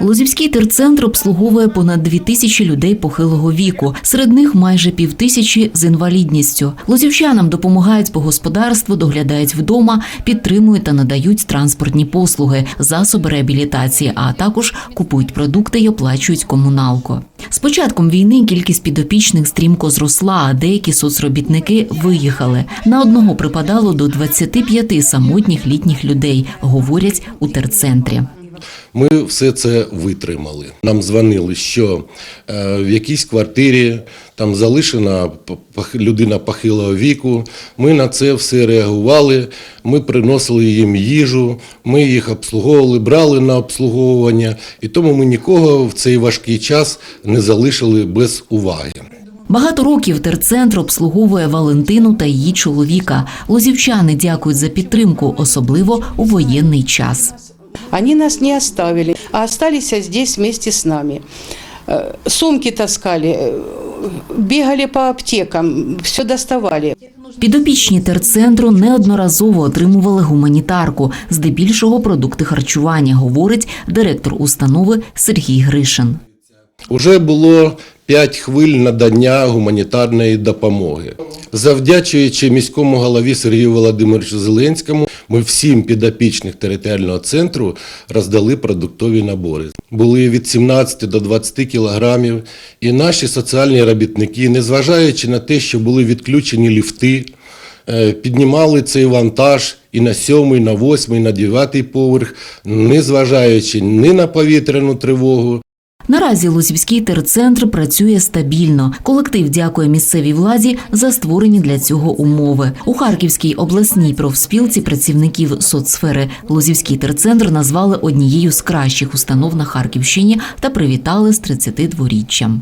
Лозівський терцентр обслуговує понад дві тисячі людей похилого віку. Серед них майже півтисячі з інвалідністю. Лозівчанам допомагають по господарству, доглядають вдома, підтримують та надають транспортні послуги, засоби реабілітації, а також купують продукти й оплачують комуналку. З початком війни кількість підопічних стрімко зросла, а деякі соцробітники виїхали. На одного припадало до 25 самотніх літніх людей, говорять у терцентрі. Ми все це витримали. Нам дзвонили, що е, в якійсь квартирі там залишена пах- людина похилого віку. Ми на це все реагували. Ми приносили їм їжу, ми їх обслуговували, брали на обслуговування, і тому ми нікого в цей важкий час не залишили без уваги. Багато років терцентр обслуговує Валентину та її чоловіка. Лозівчани дякують за підтримку, особливо у воєнний час. Они нас не оставили, а остались здесь вместе с нами. Э, Сумки таскали, э, бегали по аптекам, все доставали. Підопічні терцентру неодноразово отримували гуманітарку, здебільшого продукти харчування, говорить директор установи Сергій Гришин. Уже було п'ять хвиль надання гуманітарної допомоги. Завдячуючи міському голові Сергію Володимировичу Зеленському, ми всім підопічних територіального центру роздали продуктові набори. Були від 17 до 20 кілограмів. І наші соціальні робітники, незважаючи на те, що були відключені ліфти, е, піднімали цей вантаж і на сьомий, на восьмий, на дев'ятий поверх, незважаючи ні на повітряну тривогу, Наразі Лузівський терцентр працює стабільно. Колектив дякує місцевій владі за створені для цього умови. У Харківській обласній профспілці працівників соцсфери Лозівський терцентр назвали однією з кращих установ на Харківщині та привітали з 32-річчям.